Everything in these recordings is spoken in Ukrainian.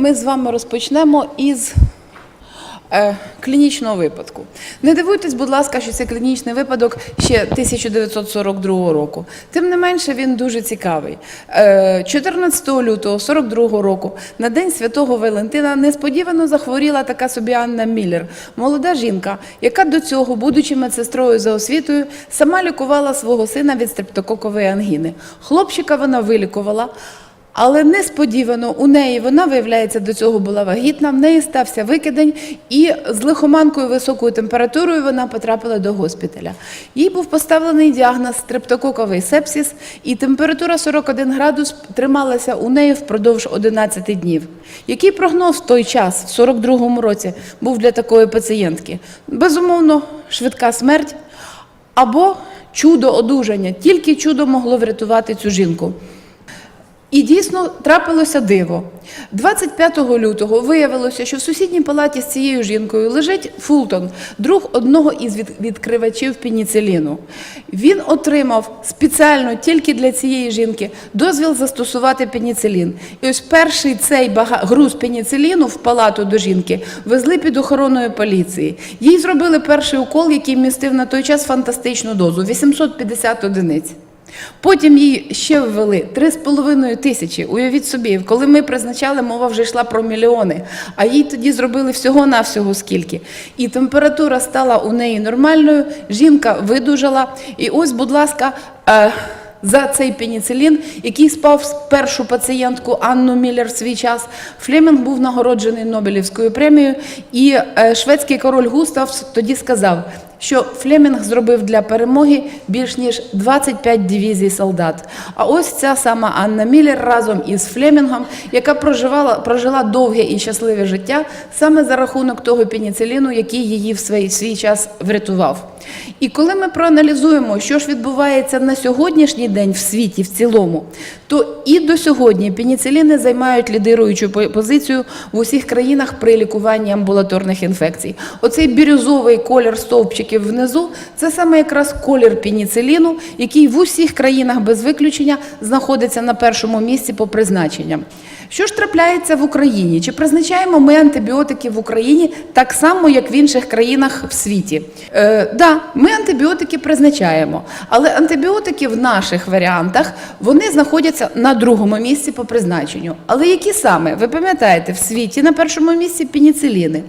ми з вами розпочнемо із е, клінічного випадку. Не дивуйтесь, будь ласка, що це клінічний випадок ще 1942 року. Тим не менше, він дуже цікавий. Е, 14 лютого 42 року, на День Святого Валентина, несподівано захворіла така собі Анна Міллер, молода жінка, яка до цього, будучи медсестрою за освітою, сама лікувала свого сина від стрептококової ангіни. Хлопчика вона вилікувала. Але несподівано у неї вона, виявляється, до цього була вагітна, в неї стався викидень, і з лихоманкою високою температурою вона потрапила до госпіталя. Їй був поставлений діагноз стрептококовий сепсис, і температура 41 градус трималася у неї впродовж 11 днів. Який прогноз в той час, в 42-му році, був для такої пацієнтки? Безумовно, швидка смерть або чудо одужання. Тільки чудо могло врятувати цю жінку. І дійсно трапилося диво. 25 лютого виявилося, що в сусідній палаті з цією жінкою лежить Фултон, друг одного із від- відкривачів пеніциліну. Він отримав спеціально тільки для цієї жінки дозвіл застосувати пеніцилін. І ось перший цей груз пеніциліну в палату до жінки везли під охороною поліції. Їй зробили перший укол, який містив на той час фантастичну дозу 850 одиниць. Потім їй ще ввели 3,5 тисячі. Уявіть собі, коли ми призначали, мова вже йшла про мільйони. А їй тоді зробили всього-навсього скільки. І температура стала у неї нормальною, жінка видужала. І ось, будь ласка, е, за цей пеніцилін, який спав першу пацієнтку Анну Міллер в свій час, Флемінг був нагороджений Нобелівською премією. І е, шведський король Густав тоді сказав, що Флемінг зробив для перемоги більш ніж 25 дивізій солдат. А ось ця сама Анна Міллер разом із Флемінгом, яка проживала, прожила довге і щасливе життя саме за рахунок того пеніциліну, який її в свій, свій час врятував. І коли ми проаналізуємо, що ж відбувається на сьогоднішній день в світі в цілому, то і до сьогодні пеніциліни займають лідируючу позицію в усіх країнах при лікуванні амбулаторних інфекцій. Оцей бірюзовий колір стовпчиків внизу це саме якраз колір пеніциліну, який в усіх країнах без виключення знаходиться на першому місці по призначенням. Що ж трапляється в Україні? Чи призначаємо ми антибіотики в Україні так само, як в інших країнах в світі? Е, да, ми антибіотики призначаємо, але антибіотики в наших варіантах вони знаходяться на другому місці по призначенню. Але які саме? Ви пам'ятаєте, в світі на першому місці пеніциліни.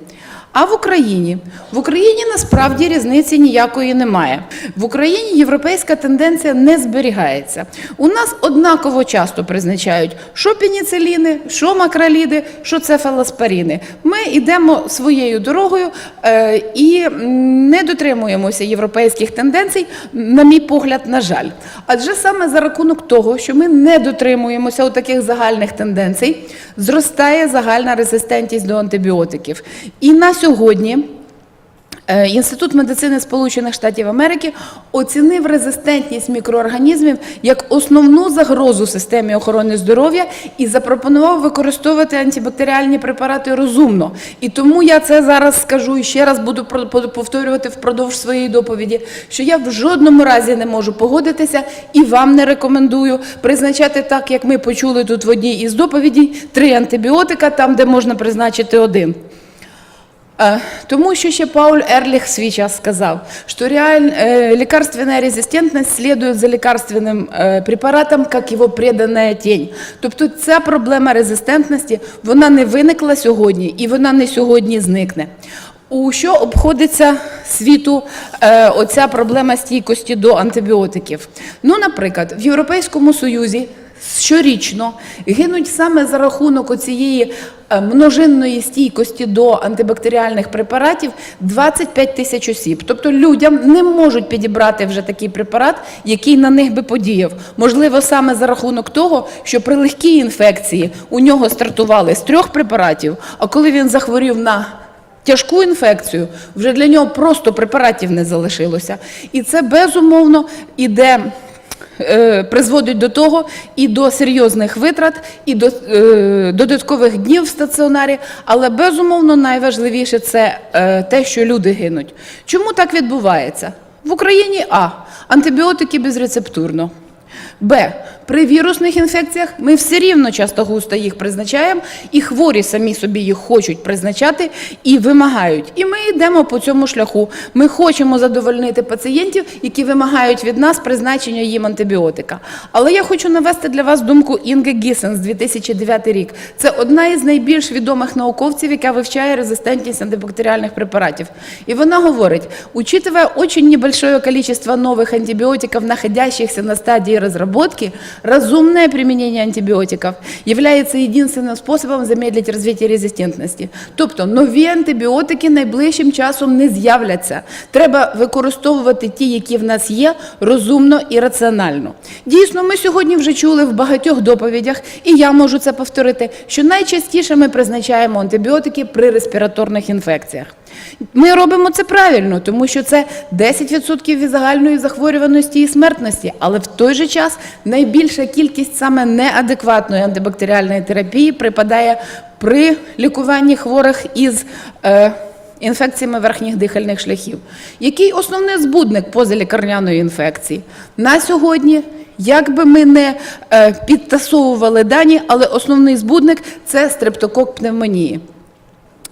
А в Україні? В Україні насправді різниці ніякої немає. В Україні європейська тенденція не зберігається. У нас однаково часто призначають, що пеніциліни, що макроліди, що цефалоспоріни. Ми йдемо своєю дорогою е, і не дотримуємося європейських тенденцій, на мій погляд, на жаль. Адже саме за рахунок того, що ми не дотримуємося у таких загальних тенденцій, зростає загальна резистентність до антибіотиків. І на сьогодні е, Інститут медицини Сполучених Штатів Америки оцінив резистентність мікроорганізмів як основну загрозу системі охорони здоров'я і запропонував використовувати антибактеріальні препарати розумно. І тому я це зараз скажу і ще раз буду повторювати впродовж своєї доповіді, що я в жодному разі не можу погодитися і вам не рекомендую призначати так, як ми почули тут в одній із доповідей, три антибіотика там, де можна призначити один. Э, Тому що ще Пауль Эрлих в свій час сказав, що реаль, э, лекарственная резистентность следует за лекарственним э, препаратом, як його предана тінь. Тобто ця проблема резистентності, вона не виникла сьогодні і вона не сьогодні зникне. У що обходиться світу е, оця проблема стійкості до антибіотиків? Ну, наприклад, в Європейському Союзі щорічно гинуть саме за рахунок оцієї е, множинної стійкості до антибактеріальних препаратів 25 тисяч осіб. Тобто людям не можуть підібрати вже такий препарат, який на них би подіяв. Можливо, саме за рахунок того, що при легкій інфекції у нього стартували з трьох препаратів, а коли він захворів на Тяжку інфекцію вже для нього просто препаратів не залишилося. І це безумовно іде е, призводить до того і до серйозних витрат, і до е, додаткових днів в стаціонарі. Але безумовно найважливіше це е, те, що люди гинуть. Чому так відбувається? В Україні А. Антибіотики безрецептурно. Б. При вірусних інфекціях ми все рівно часто густо їх призначаємо, і хворі самі собі їх хочуть призначати і вимагають. І ми йдемо по цьому шляху. Ми хочемо задовольнити пацієнтів, які вимагають від нас призначення їм антибіотика. Але я хочу навести для вас думку Інги Гісенс, 2009 рік. Це одна із найбільш відомих науковців, яка вивчає резистентність антибактеріальних препаратів. И она говорит, учитывая очень небольшое количество новых антибиотиков, находящихся на стадии разработки, разумное применение антибиотиков является единственным способом замедлить развитие резистентності. Тобто нові антибіотики найближчим часом не з'являться. Треба використовувати ті, які в нас є, розумно і раціонально. Дійсно, ми сьогодні вже чули в багатьох доповідях, і я можу це повторити, що найчастіше ми призначаємо антибіотики при респіраторних інфекціях. Ми робимо це правильно, тому що це 10% від загальної захворюваності і смертності, але в той же час найбільша кількість саме неадекватної антибактеріальної терапії припадає при лікуванні хворих із е, інфекціями верхніх дихальних шляхів. Який основний збудник позалікарняної інфекції? На сьогодні як би ми не е, підтасовували дані, але основний збудник це стрептокок пневмонії.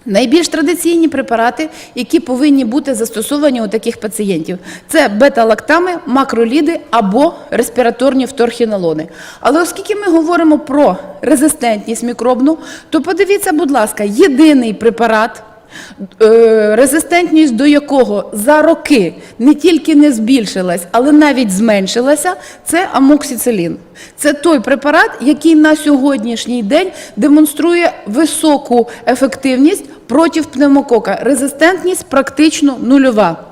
Найбільш традиційні препарати, які повинні бути застосовані у таких пацієнтів, це бета-лактами, макроліди або респіраторні вторхінолони. Але оскільки ми говоримо про резистентність мікробну, то подивіться, будь ласка, єдиний препарат, резистентність до якого за роки не тільки не збільшилась, але навіть зменшилася, це амоксицилін. Це той препарат, який на сьогоднішній день демонструє високу ефективність проти пневмокока. Резистентність практично нульова.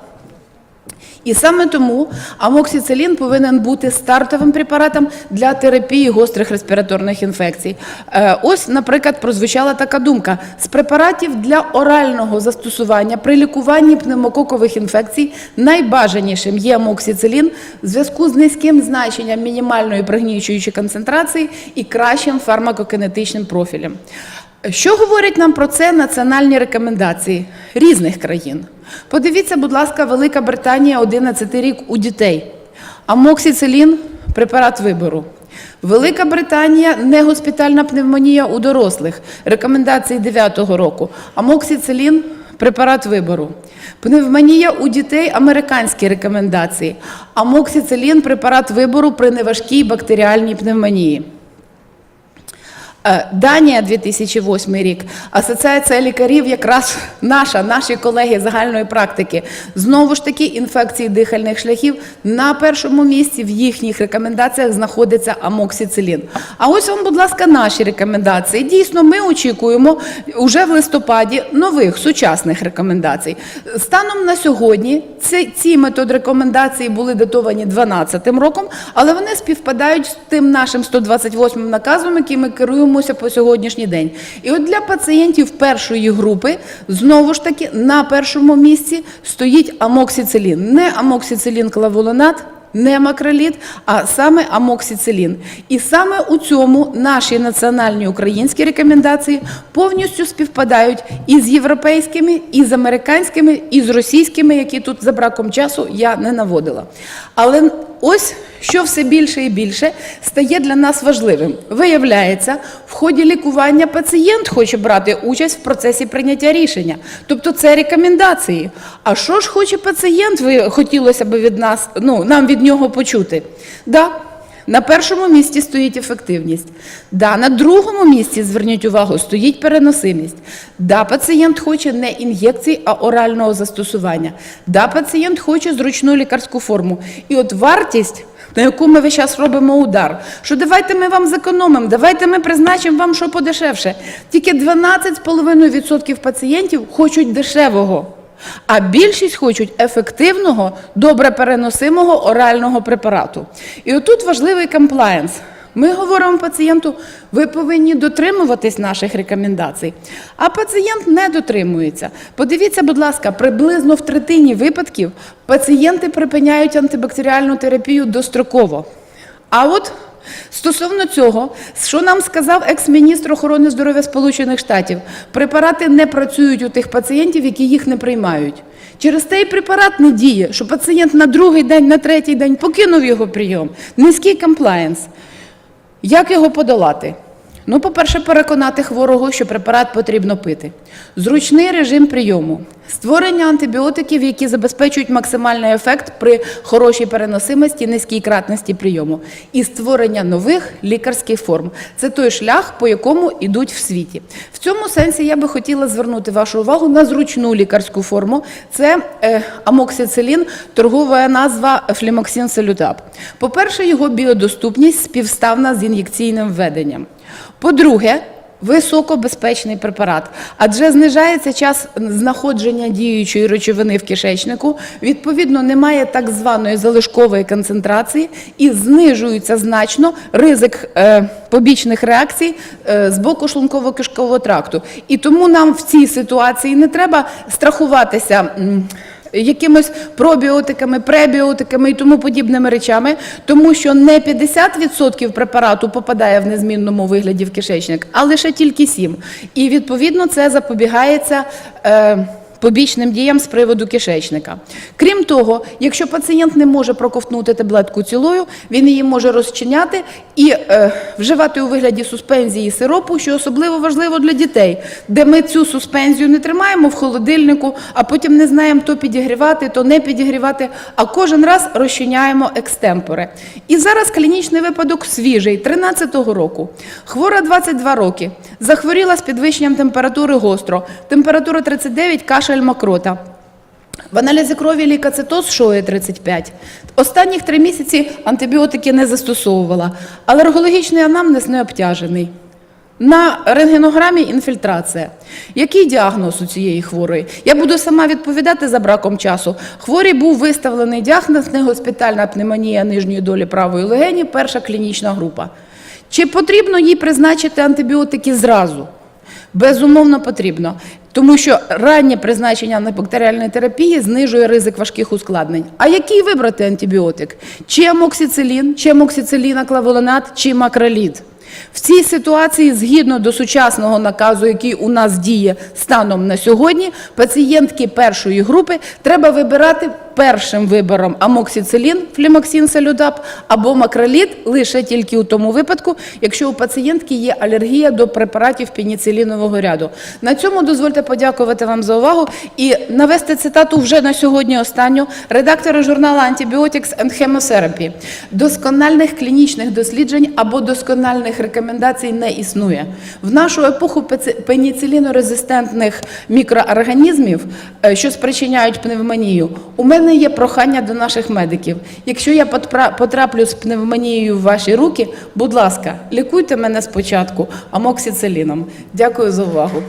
І саме тому амоксицилін повинен бути стартовим препаратом для терапії гострих респіраторних інфекцій. Е, Ось, наприклад, прозвучала така думка: з препаратів для орального застосування при лікуванні пневмококових інфекцій найбажанішим є амоксицилін в зв'язку з низьким значенням мінімальної пригнічуючої концентрації і кращим фармакокінетичним профілем. Що говорять нам про це національні рекомендації різних країн? Подивіться, будь ласка, Велика Британія 11 рік у дітей. Амоксицилін препарат вибору. Велика Британія негоспітальна пневмонія у дорослих. Рекомендації 9-го року. Амоксицилін препарат вибору. Пневмонія у дітей американські рекомендації. Амоксицилін препарат вибору при неважкій бактеріальній пневмонії. Е, Данія 2008 рік. Асоціація лікарів, якраз наша, наші колеги загальної практики. Знову ж таки, інфекції дихальних шляхів на першому місці в їхніх рекомендаціях знаходиться амоксицилін. А ось вам, будь ласка, наші рекомендації. Дійсно, ми очікуємо уже в листопаді нових сучасних рекомендацій. Станом на сьогодні ці, ці метод рекомендацій були датовані 12 роком, але вони співпадають з тим нашим 128 наказом, яким ми керуємося по сьогоднішній день. І от для пацієнтів першої групи знову ж таки на першому місці стоїть амоксицилін, не амоксицилін клавулонат, не макролід, а саме амоксицилін. І саме у цьому наші національні українські рекомендації повністю співпадають і з європейськими, і з американськими, і з російськими, які тут за браком часу я не наводила. Але ось що все більше і більше стає для нас важливим. Виявляється, в ході лікування пацієнт хоче брати участь в процесі прийняття рішення. Тобто це рекомендації. А що ж хоче пацієнт? Ви хотілося б від нас, ну нам від нього почути. Да, на першому місці стоїть ефективність. Да, на другому місці, зверніть увагу, стоїть переносимість. Да, пацієнт хоче не ін'єкцій, а орального застосування. Да, пацієнт хоче зручну лікарську форму. І от вартість, на яку ми весь час робимо удар, що давайте ми вам зекономимо, давайте ми призначимо вам що подешевше. Тільки 12,5% пацієнтів хочуть дешевого. А більшість хочуть ефективного, добре переносимого орального препарату. І отут важливий комплаєнс. Ми говоримо пацієнту, ви повинні дотримуватись наших рекомендацій. А пацієнт не дотримується. Подивіться, будь ласка, приблизно в третині випадків пацієнти припиняють антибактеріальну терапію достроково. А от Стосовно цього, що нам сказав екс-міністр охорони здоров'я Сполучених Штатів, препарати не працюють у тих пацієнтів, які їх не приймають. Через цей препарат не діє, що пацієнт на другий день, на третій день покинув його прийом. Низький комплаєнс. Як його подолати? Ну, по-перше, переконати хворого, що препарат потрібно пити. Зручний режим прийому, створення антибіотиків, які забезпечують максимальний ефект при хорошій переносимості, низькій кратності прийому, і створення нових лікарських форм. Це той шлях, по якому йдуть в світі. В цьому сенсі я би хотіла звернути вашу увагу на зручну лікарську форму. Це е, амоксицилін, торгова назва флімоксин селютап. По-перше, його біодоступність співставна з ін'єкційним введенням. По-друге, високобезпечний препарат, адже знижається час знаходження діючої речовини в кишечнику, відповідно, немає так званої залишкової концентрації і знижується значно ризик е, побічних реакцій е, з боку шлунково-кишкового тракту. І тому нам в цій ситуації не треба страхуватися. м, якимось пробіотиками, пребіотиками і тому подібними речами, тому що не 50% препарату попадає в незмінному вигляді в кишечник, а лише тільки 7%. І відповідно це запобігається. Е, Побічним діям з приводу кишечника. Крім того, якщо пацієнт не може проковтнути таблетку цілою, він її може розчиняти і е, вживати у вигляді суспензії сиропу, що особливо важливо для дітей, де ми цю суспензію не тримаємо в холодильнику, а потім не знаємо, то підігрівати, то не підігрівати, а кожен раз розчиняємо екстемпоре. І зараз клінічний випадок свіжий, 13-го року. Хвора 22 роки, захворіла з підвищенням температури гостро, температура 39, кашель мокрота. В аналізі крові лікацитоз шоє 35. Останніх три місяці антибіотики не застосовувала. Алергологічний анамнез не обтяжений. На рентгенограмі інфільтрація. Який діагноз у цієї хворої? Я буду сама відповідати за браком часу. Хворій був виставлений діагноз негоспітальна пневмонія нижньої долі правої легені, перша клінічна група. Чи потрібно їй призначити антибіотики зразу? Безумовно, потрібно, тому що раннє призначення антибактеріальної терапії знижує ризик важких ускладнень. А який вибрати антибіотик? Чи амоксицилін, чи амоксициліна клавулонат, чи макролід? В цій ситуації, згідно до сучасного наказу, який у нас діє станом на сьогодні, пацієнтки першої групи треба вибирати першим вибором амоксицилін, флімоксин салюдап або макролід лише тільки у тому випадку, якщо у пацієнтки є алергія до препаратів пеніцилінового ряду. На цьому дозвольте подякувати вам за увагу і навести цитату вже на сьогодні останню редактора журналу Antibiotics and Chemotherapy. Доскональних клінічних досліджень або доскональних рекомендацій не існує. В нашу епоху пеніцилінорезистентних мікроорганізмів, е, що спричиняють пневмонію, у мене є прохання до наших медиків. Якщо я потраплю з пневмонією в ваші руки, будь ласка, лікуйте мене спочатку амоксициліном. Дякую за увагу.